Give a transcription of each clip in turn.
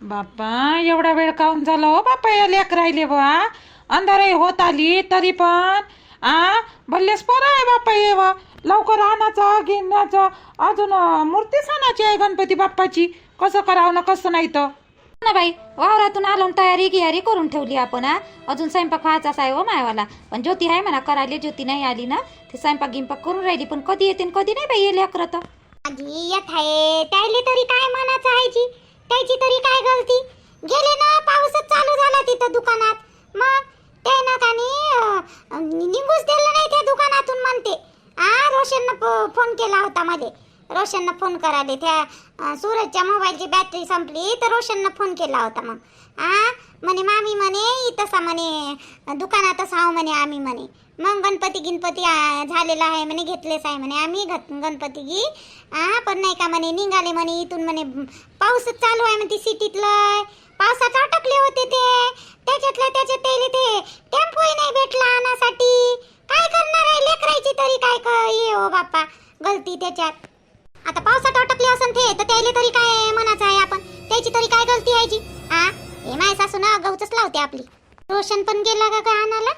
बाप्पा एवढा वेळ काऊन झाला हो बाप्पा या लेक राहिले बा? अंधारही होत आली तरी पण. आ? भल्लेच पोरं आहे बाप्पा ये वा. लवकर आणायचं घेण्याचं अजून अं, मूर्तीच आणायची आहे गणपती बाप्पाची. कसं करावं ना कसं नाही तर. ना बाई वावरातून आलो तयारी गियारी करून ठेवली आपण हा अजून स्वयंपाक व्हायचाच आहे हो मायवाला. पण ज्योती आहे म्हणा करायला ज्योती नाही आली ना ते स्वयंपाक गिंपाक करून राहिली. पण कधी येते न कधी नाही बाई येले अकरा तर. आधी येत आहे. त्याले तरी काय म्हणायचं आहे जी? त्याची तरी काय गलती? गेले ना पाऊसच चालू झाला तिथं दुकानात. मग ते ना कानी निघूच दिलं नाही त्या दुकानातून म्हणते. आ रोशननं फोन केला होता मध्ये. रोशननं फोन कराले त्या सूरजच्या मोबाईलची बॅटरी संपली तर रोशननं फोन केला होता मग. आ? म्हणे मामी म्हणे तसा म्हणे दुकानातच आहो म्हणे आम्ही म्हणे. मग गणपती गिणपती झालेला आहे म्हणे घेतलेच आहे म्हणे आम्ही घत गणपती गी आ पण नाही का म्हणे निघाले म्हणे इथून म्हणे पाऊसच चालू आहे म्हणते सिटीतलं. पावसात अटकले होते ते. त्याच्यातलं त्याच्यात त्याले ते टेम्पोही नाही भेटला आणासाठी. काय करणार आहे? लेकरायची तरी काय क ये हो बाप्पा. गलती त्याच्यात. आता पावसात अटकली असन ते तर त्याले तरी काय म्हणायचं आहे आपण? त्याची तरी काय गलती आहे जी? आ? हे माय सासू ना गवचच लावते आपली. रोशन पण गेला का काय आणाला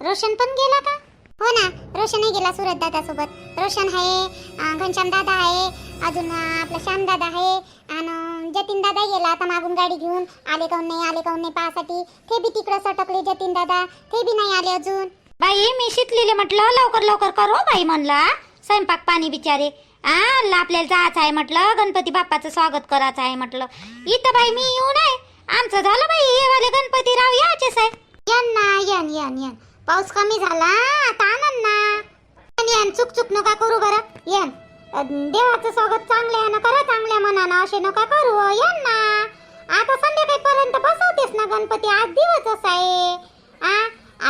रोशन पण गेला का? हो ना रोशनही गेला सुरत दादा सोबत रोशन आहे घनश्याम दादा आहे अजून आपला श्याम दादा आहे आणि जतीन दादा गेला आता मागून गाडी घेऊन. आले काऊन नाही आले काऊन नाही पाहासाठी. ते बी तिकडं सटकले जतीन दादा. ते बी नाही आले अजून. बाई मी शिकलेले म्हटलं लवकर लवकर करो हो बाई म्हणला स्वयंपाक पाणी बिचारे. आ आपल्याला जायचं आहे म्हटलं गणपती बाप्पाचं स्वागत करायचं आहे म्हटलं. इथं बाई मी येऊन आहे. आमचं झालं बाई हे वाले गणपती राव याचेच आहे. यन ना यन यन यन. पाऊस कमी झाला आता आनंद ना. यन यन चुक चुक नका करू बरं. यन. देवाचं स्वागत चांगल्यानं करा चांगल्या मनानं. असे नका करू हो. यन ना. आता संध्याकाळपर्यंत बसवतेस ना गणपती आज दिवसच आहे. आ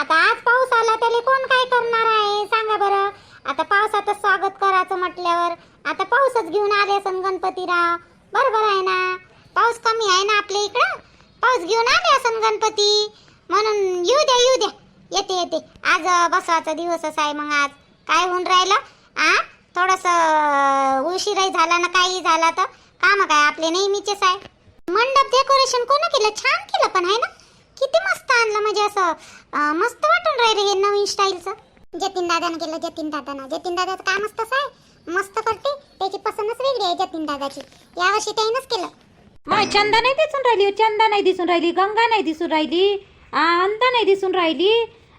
आता आज पाऊस आला त्याला कोण काय करणार आहे? सांगा बरं. आता पावसातच स्वागत करायचं म्हटल्यावर आता पाऊसच घेऊन आले असन गणपतीराव. बरोबर आहे ना? पाऊस कमी आहे ना आपल्या इकडं? पाऊस घेऊन आले असन गणपती. म्हणून येऊ द्या येऊ द्या येते येते. आज बसवाचा दिवसच आहे मग आज. काय होऊन राहिलं? आ? थोडस उशीरही झाला ना काही झाला तर. काम काय आपले नेहमीचेच आहे. मंडप डेकोरेशन कोण केलं? छान केलं पण आहे ना? किती मस्त आणलं म्हणजे असं मस्त वाटून राहिलं हे नवीन स्टाईलचं जतीन दादानं केलं जतीन दादानं. जतीन दादाचं काम मस्तच आहे. मस्त करते. त्याची पसंतच वेगळी आहे जतीन दादाची. यावर्षी त्यानंच केलं. मग चंदा नाही दिसून राहिली चंदा नाही दिसून राहिली. गंगा नाही दिसून राहिली. अंता नाही दिसून राहिली.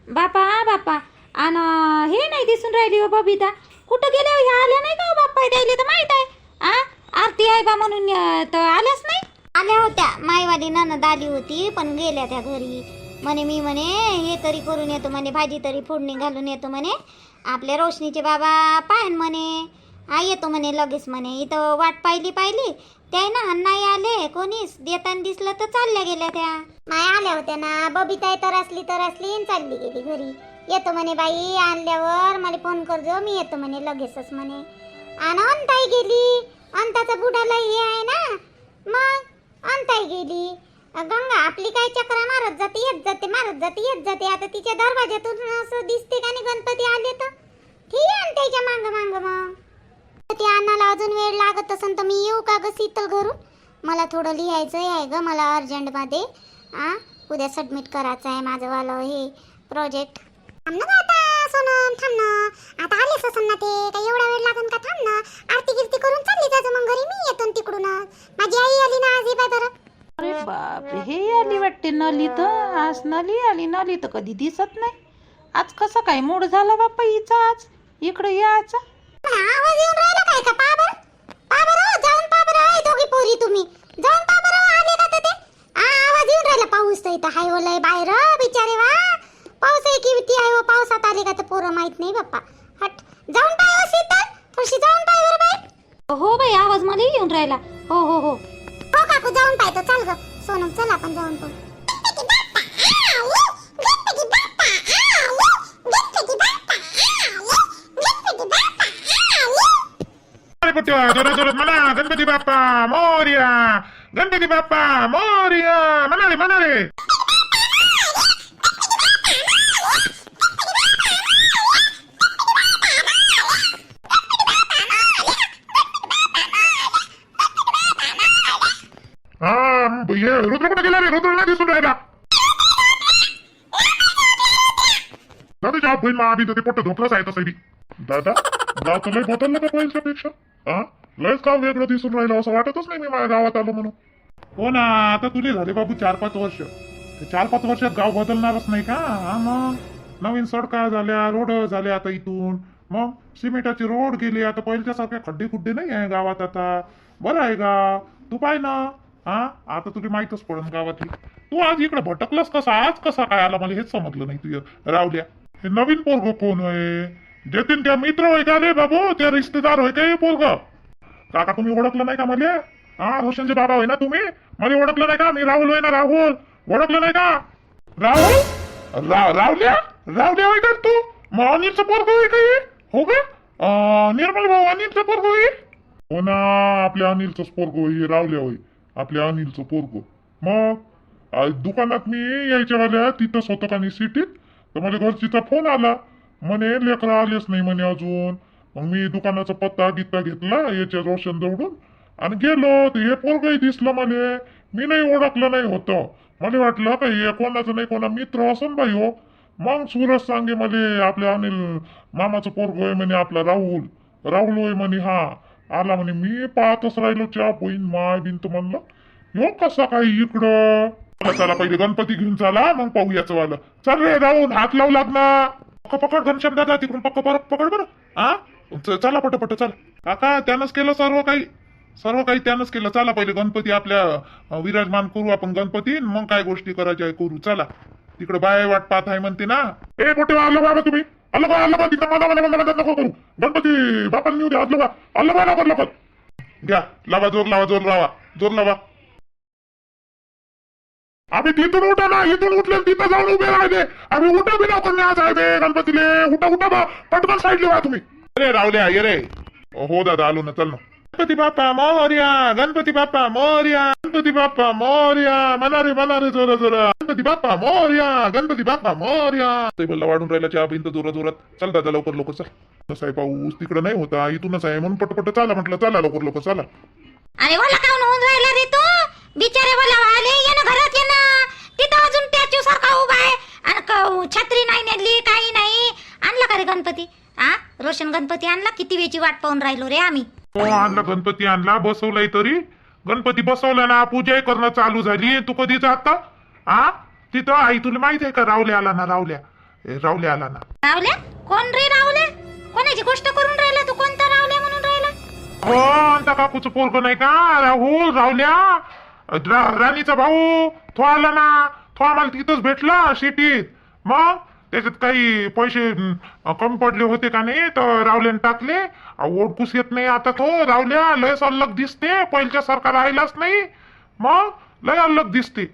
बापा बापा. आणि हे नाही दिसून राहिली हो बबिता. कुठं गेल्या हो? ह्या आल्या नाही का हो बाप्पा? द्यायला तर माहीत आहे. आ? आरती आहे बा म्हणून तर आल्याच नाही? आल्या होत्या. माईवाली ननद आली होती पण गेल्या त्या घरी. म्हणे मी म्हणे हे तरी करून येतो म्हणे भाजी तरी फोडणी घालून येतो म्हणे. आपल्या रोशनीचे बाबा पाहन म्हणे हा येतो म्हणे लगेच म्हणे. इथं वाट पाहिली पाहिली. त्या ना नाही आले कोणीच. देताना दिसलं तर चालल्या गेल्या त्या. नाही आल्या होत्या ना. बबिता तर असली तर असली आणि चालली गेली घरी. येतो म्हणे बाई आणल्यावर मला फोन करजो. मी येतो म्हणे लगेचच म्हणे. आणि अंताई गेली. अंताचा बुडाला हे आहे ना. मग अंताई गेली. गंगा आपली काय चक्रा मारत जाते येत जाते मारत जाते येत जाते. आता तिच्या दरवाज्यातून असं दिसते का नाही गणपती आले तर? ठीक आहे त्याच्या मांग मांग मग. ते आणायला अजून वेळ लागत असेल तर मी येऊ का ग शीतल घरून? मला थोडं लिहायचं आहे ग मला अर्जंटमध्ये आ उद्या सबमिट करायचं आहे माझं वालं हे प्रोजेक्ट थांब ना आता सोनम थांब ना. आता आलेच ना ते काय एवढा वेळ लागेल का थांब ना. आरती गिरती करून चालली जायचं मग घरी? मी येतो न तिकडूनच. माझी आई आली ना आज ये बाय बरं अरे बापरे हे आली वाटते नली तर आज नली आली नली तर कधी दिसत नाही. आज कसं काय मूड झाला बाप्पा हिचा आज? इकडे यायचा आवाज येऊन राहिला काय का? बरं. जाऊन दोघी पोरी तुम्ही. जाऊन पा बरं आले का तर ते? आ, आवाज येऊन राहिला पाऊस तर इथं हाय ओलय बाहेर बिचारे वा. पाऊस आहे किती आहे हो पावसात आले का तर पोरं माहीत नाही बाप्पा. हट. जाऊन पाय हो थोडीशी जाऊन पाय बरं बाई. हो बाई आवाज मला येऊन राहिला. हो हो हो. हो काकू जाऊन पाहतो चाल ग. सोनम चल आपण जाऊन पाहू अरे कुठं जोरात जोरात म्हणा गणपती बाप्पा मोर्या गणपती बाप्पा मोर्या म्हणाले म्हणाले हा ये रुद्र कुठे गेला रे रुद्र नाही दिसून राहिला दादा जॉब होईल मग आधी तर ते पोट धोकलाच आहे तसं बी दादा गाव तर लय बदललं का? पहिल्याच्या पेक्षा हा लयच का वेगळं दिसून राहिलं असं वाटतच नाही मी माझ्या गावात आलो म्हणून हो ना आता तुले झाले बाबू चार पाच वर्ष ते चार पाच वर्षात गाव बदलणारच नाही का हा मग नवीन सडका झाल्या रोड झाल्या आता इथून मग सिमेंटाची रोड गेली आता पहिल्यासारख्या खड्डे खुड्डे नाही आहे गावात आता बरं आहे गाव तू पाय ना हा? आता तुला माहीतच पडन गावातली. तू आज इकडे भटकलास कसा? आज कसा काय आला? मला हेच समजलं नाही तुझ्या रावल्या हे नवीन पोरग कोण होय जतीन त्या मित्र होय का रे बाबू. त्या रिश्तेदार होय का पोरग. काका तुम्ही ओळखलं नाही का मला? हा रोशनचे बाबा होय ना तुम्ही? मला ओळखलं नाही का? मी राहुल होय ना राहुल? ओळखलं नाही का? राहुल? रा रावल्या रावल्या होय का तू? मग अनिलचं पोरग होय का हो? का? अं, निर्मल भाऊ अनिलचं पोरग होय? हो ना आपल्या अनिलचं पोरग होय. रावल्या होई आपल्या अनिलचं पोरग. मग दुकानात मी यायच्या वेळेला तिथंच होतं का नाही सिटीत तर मला घरचीचा फोन आला. म्हणे लेकरं आलेच नाही म्हणे अजून. मग मी दुकानाचा पत्ता गित्ता घेतला याच्या रोशन जवळून आणि गेलो. तर हे पोरगही दिसलं मला मी नाही ओळखलं नाही होतं. मला वाटलं का हे कोणाचं नाही कोणा मित्र असं बाई हो. मग सूरज सांगे मला आपल्या अनिल मामाचं पोरग आहे म्हणे आपला राहुल. राहुल होय म्हणे हा. आला म्हणे मी पाहतच राहिलो च्या बहीण माय बिन तू म्हणलं. यो कसा काही इकडं? चला पहिले गणपती घेऊन चला मग पाहू याचं वालं. चल रे राहून हात लावू लागला पक्क पकड घनश्याम दादा तिकडून पक्क परत पकड बरं. हा चला पटपट चला. काका त्यानंच केलं सर्व काही? सर्व काही त्यानंच केलं. चला पहिले गणपती आपल्या विराजमान करू आपण गणपती मग काय गोष्टी करायच्या करू. चला. तिकडे बाय वाट पाहत आहे म्हणते ना. ए मोठे आलो बाबा तुम्ही. आलो बा आलो बा तिथं मला मला मला नको करू. गणपती बापाला नेऊ द्या आलो बा आलो बा लवकर लवकर. घ्या लावा जोर लावा जोर लावा जोर लावा. आम्ही तिथून उठा ना इथून उठले तिथं जाऊन उभे राहिले. आम्ही उठा बी लवकर नाही आज आहे बे गणपतीले. उठा उठा बा. पटकन साईड लिहा तुम्ही. अरे रावल्या ये रे. हो दादा आलो ना चल ना. गणपती बाप्पा मोर्या गणपती बाप्पा मोर्या गणपती बाप्पा मोर्या म्हणा रे म्हणा रे जोरा जोरा गणपती बाप्पा मोर्या गणपती बाप्पा मोर्या टेबलला वाढून राहिला चहा बिंत जोरा जोरात चल दादा लवकर लवकर चल कसं आहे पाऊस तिकडं नाही होता इथूनच आहे म्हणून पटपट चला म्हटलं चला लवकर लवकर चला अरे मला काऊन होऊन राहिला रे तू बिचारे मला आले ये ना घरात ये ना तिथं अजून स्टॅच्यू सारखा उभा आहे आणि क- छत्री नाही नेली काही नाही आणला का रे गणपती हा रोशन गणपती आणला किती वेळची वाट पाहून राहिलो रे आम्ही हो आणला गणपती आणला? बसवलाय तरी? गणपती बसवला ना पूजाही करणं चालू झाली. तू कधी जाता? हा तिथं आई तुला माहीत आहे का रावल्या आला ना रावल्या? ए, रावल्या आला ना. रावल्या? कोण रे रावल्या? कोणाची गोष्ट करून राहिला तू? कोणता रावल्या म्हणून राहिला? हो आता काकूचं पोरग नाही का? राहुल रावल्या? रा- राणीचा भाऊ तो आला ना. तो आम्हाला तिथंच भेटला सिटीत मग? त्याच्यात काही पैसे अं, कमी पडले होते का नाही तर रावल्याने टाकले. अहो, ओळखूच येत नाही आता तो. रावल्या लय अल्लग दिसते. पहिल्याच्या सारखा राहिलाच नाही. मग? लय अल्लग दिसते.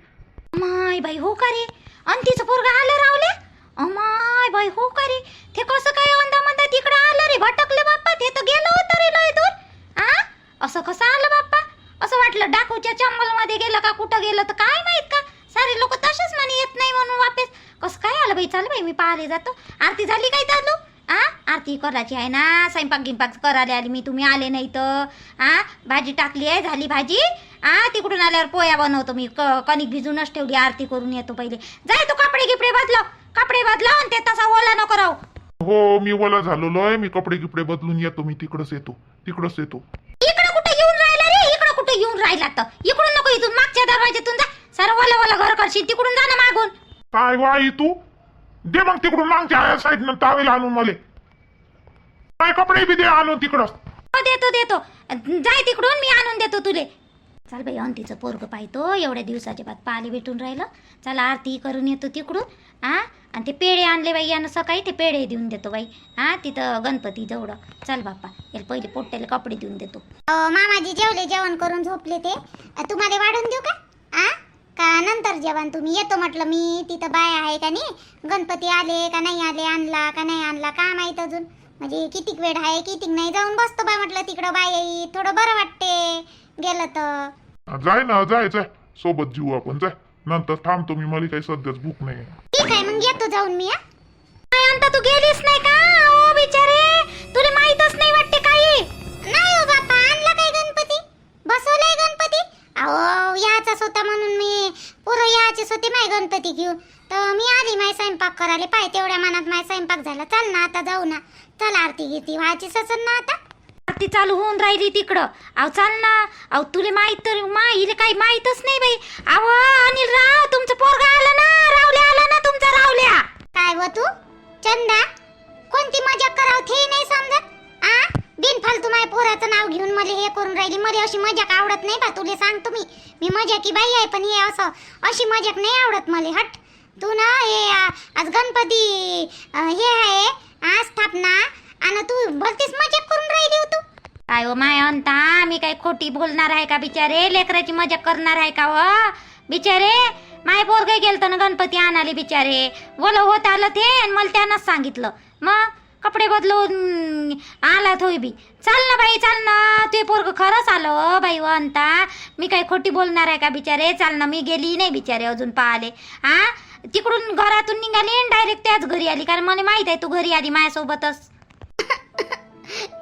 माय बाई हो का रे? आणि तिचं पोरग आलं रावले अमाय बाई हो का रे? ते कसं काय अंदा मंदा तिकडे आलं रे? भटकले बाप्पा. ते तर गेलं होतं रे लय दूर. आ? असं कसं आलं बाप्पा? असं वाटलं डाकूच्या चंबलमध्ये गेलं का कुठं गेलं तर काय माहीत का? सारे लोक तसेच म्हणे येत नाही म्हणून वापस. कसं काय आलं बाई? चाल बाई मी पाहिले जातो. आरती झाली काय चालू आ? आरती करायची आहे ना? स्वयंपाक गिंपाक करायला आली मी तुम्ही आले नाही तर. आ? भाजी टाकली आहे झाली भाजी. आ? तिकडून आल्यावर पोया बनवतो मी. क- कणिक भिजूनच ठेवली आरती करून येतो पहिले. जाय तू कपडे गिपडे बदलव कपडे बदलव आणि ते तसा ओला नको राहू. हो मी ओला झालेलो आहे. मी कपडे गिपडे बदलून येतो. मी तिकडच येतो. तिकडच येतो. इकडं कुठे येऊन राहिला रे? इकडं कुठे येऊन राहिला तर? इकडून नको इथून. मागच्या दरवाज्यातून जा. सर्व वाला वाला घर करशील तिकडून जा ना मागून. काय वाई तू? दे मग तिकडून मागच्या साईडनं टावेल आणून मला. काय कपडे बी दे आणून तिकडं. हो देतो देतो. जाय तिकडून मी आणून देतो तुले. चाल बाई अंतीचं पोरग पाहतो. एवढ्या दिवसाच्या बाद पाले भेटून राहिलं. चला आरती करून येतो तिकडून. हा आणि ते पेढे आणले बाई यानं सकाळी ते पेढे देऊन देतो बाई. हा तिथं गणपती जवळ. चल बाप्पा याला पहिले पोट्याला कपडे देऊन देतो. मामाजी जेवले जेवण करून झोपले ते. तुम्हाला वाढून देऊ का? आ? का नंतर जेवण तुम्ही? येतो म्हटलं मी. तिथं बाय आहे का नाही? गणपती आले का नाही आले? आणला का नाही आणला? का माहीत अजून? म्हणजे कितीक वेळ आहे कितीक नाही? जाऊन बसतो बाय म्हटलं तिकडं बाय आई थोडं बरं वाटते. गेलं तर. जाय ना जाय जाय. सोबत जीव आपण जाय. नंतर थांबतो मी. मला काही सध्याच भूक नाही. ठीक आहे मग येतो जाऊन मी हा. काय अंता तू गेलीस नाही का? पोरं यायचेच होते माय गणपती घेऊन. तर मी आली माय स्वयंपाक करायला. पाय तेवढ्या मनात माय स्वयंपाक झाला. चल ना आता जाऊ ना. चल आरती घेती. व्हायची ससन ना आता. आरती चालू होऊन राहिली तिकडं. अहो चाल ना. अहो तुले माहीत तर माहिले काही माहीतच नाही बाई. अहो अनिल राव तुमचं पोरगा आलं ना. रावल्या आला ना तुमचा रावल्या. काय व तू? चंदा कोणती मजा कराव ते नाही समजत? बिनफालतू माय पोराचं नाव घेऊन मला हे करून राहिली. मला अशी मजाक आवडत नाही बा तुले सांग तुम्ही. मी मजा की बाई आहे पण हे असं अशी मजाक नाही आवडत मला हट. तू ना हे आ, आज गणपती अ, हे आहे आज स्थापना आणि तू भलतीच मजाक करून राहिली हो तू. काय हो माय अंता मी काही खोटी बोलणार आहे का बिचारे? लेकराची मजा करणार आहे का व बिचारे माय पोरग गेलत ना गणपती आणाले बिचारे. बोल होत आलं ते आणि मला त्यानंच सांगितलं. मग? कपडे बदलून आला थोय बी. चाल ना बाई चाल ना. ते पोरग खरंच आलं हो बाई व अंता. मी काही खोटी बोलणार आहे का बिचारे? चाल ना मी गेली नाही बिचारे अजून पाहले आ? तिकडून घरातून निघाली डायरेक्ट त्याच घरी आली. कारण मला माहीत आहे तू घरी आली माझ्यासोबतच.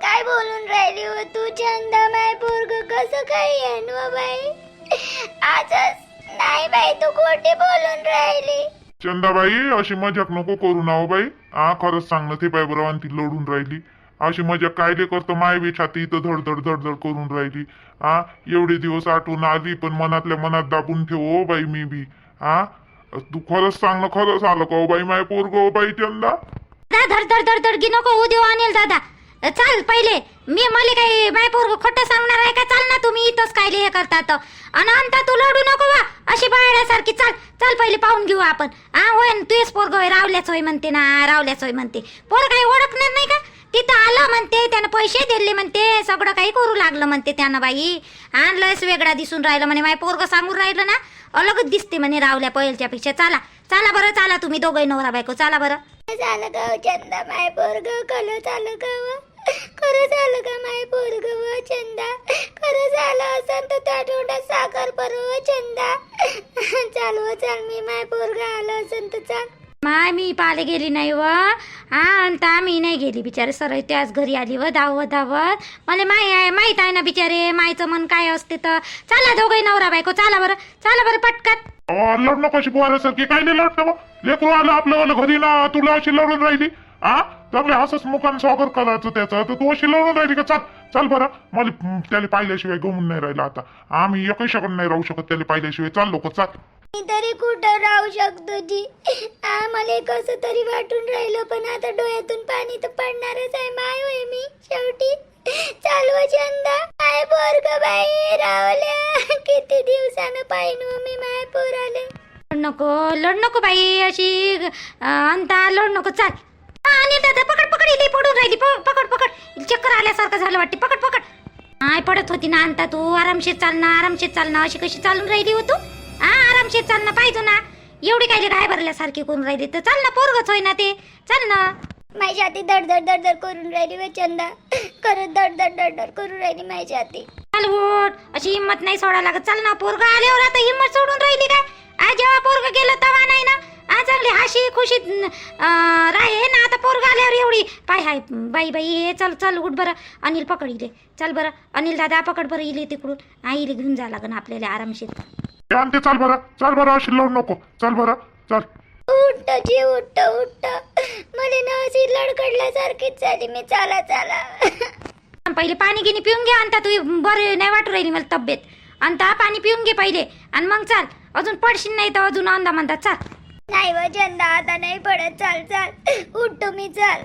काय बोलून राहिली हो तू चंदा माय पोरग कसं काय येईन हो बाई? आजच नाही बाई तू खोटी बोलून राहिली. चंदाबाई अशी मजाक नको करू ना हो बाई. हा खरंच सांगणं ते बाई बरोबर आणि ती लढून राहिली. अशी मजाक कायले करतो? माय बी छाती इथं धडधड धडधड करून राहिली. हा एवढे दिवस आठवून आली पण मनातल्या मनात दाबून ठेव हो बाई मी बी. हा तू खरंच सांगणं खरंच आलं का हो बाई माय पोरग हो बाई चंदा दा धड धड धड धड नको होऊ देऊ अनिल दादा. चाल पहिले. मी मला काही माय पोरग खोटं सांगणार आहे का? चाल ना तुम्ही इथंच काय हे करतात. आणि अंता तू लढू नको वा अशी बाळासारखी चाल. चाल पहिले पाहून घेऊ आपण. हा होय न, तुझेच पोरग होय रावल्याच होय म्हणते ना रावल्याच होय म्हणते. पोर काही ओळखणार नाही का? तिथं आलं म्हणते त्यानं पैसे दिले म्हणते सगळं काही करू लागलं म्हणते त्यानं बाई. हा लयच वेगळा दिसून राहिलं म्हणे माय पोरग सांगून राहिलं ना. अलगच दिसते म्हणे रावल्या पहिलच्या पेक्षा चला बरं चला तुम्ही दोघं नवरा बायको चला बरं. झालं गाव चंदा माय पोरग कलो चालू गाव खरं झालं का माय पोरग व चंदा? खरं झालं असं तर त्या तोंडात साखर परव चंदा. चाल व चाल मी माय पोरग आलं असं तर चाल. माय मी पाले गेली नाही व. हा आणि मी नाही गेली बिचारे. सरळ त्याच घरी आली व धावत धावत मला माय आहे माहीत आहे ना बिचारे मायचं मन काय असते तर. चला दोघे नवरा बायको चला बरं चला बरं पटकन. अहो, लढ नको अशी पोरासारखी काय नाही लढत लेकरू आलं आपलं घरी ना तुला अशी लढून राहिली. हा चांगले असंच मुखान स्वागत करायचं त्याचं. तर तू अशी लढून राहिली का? चाल चाल बरं. मला हं, त्याला पाहिल्याशिवाय गमून नाही राहिलं आता. आम्ही एकही शकत नाही राहू शकत त्याला पाहिल्याशिवाय. चाल लोक चाल. मी तरी कुठं राहू शकतो जी? आम्हाला कसं तरी वाटून राहिलं पण आता डोळ्यातून पाणी तर पडणारच आहे. माय होय मी शेवटी. चालव चंदा. माय पोरग बाई रावल्या. किती दिवसानं पाहिन मी माय पोराले. लढ नको लढ नको बाई अशी. अंता लढ नको. चाल. हा, आणि दादा पकड पकड इली पडून राहिली. प- पकड पकड. चक्कर आल्यासारखं झालं वाटते. पकड पकड. आय पडत होती ना अंता तू. आरामशीर चाल ना आरामशीर चाल ना. अशी कशी चालून राहिली हो तू? हा आरामशीर चाल ना. पाहिजे ना. एवढी काय काय भरल्यासारखी करून राहिली. तर चाल ना पोरगच होय ना ते. चाल ना. माझ्या हाती दड दड दड दड करून राहिली व चंदा. दड दड दड करून राहिली माझ्या हाती चाल उठ. अशी हिंमत नाही सोडा लागत. चाल ना पोरग आल्यावर आता हिंमत सोडून राहिली काय? आज जेव्हा पोरग गेलं तेव्हा नाही ना? चांगली हाशी खुशीत राहे ना आता पोरग आल्यावर एवढी. पाय हाय बाई बाई हे चल चल उठ बरं. अनिल पकड इले. चल बरं. अनिल दादा पकड बरं इले तिकडून. आईले घेऊन जा लागन आपल्याला आरामशीर. हे आणते चाल बरं. चाल बरं अशी लढ नको. चाल बरं. चाल. उठत जी उठत उठत मला ना अशी लडकडल्यासारखीच झाली मी. चाला चाला. पहिले पाणी गिनी पिऊन घे आणता तू बरे नाही वाटू राहिली मला तब्येत. आणता पाणी पिऊन घे पहिले. आणि मग चाल. अजून पडशील नाही तर अजून अंदा म्हणता चाल. नाही व चंदा आता नाही पडत. चाल चाल. उठतो मी चाल.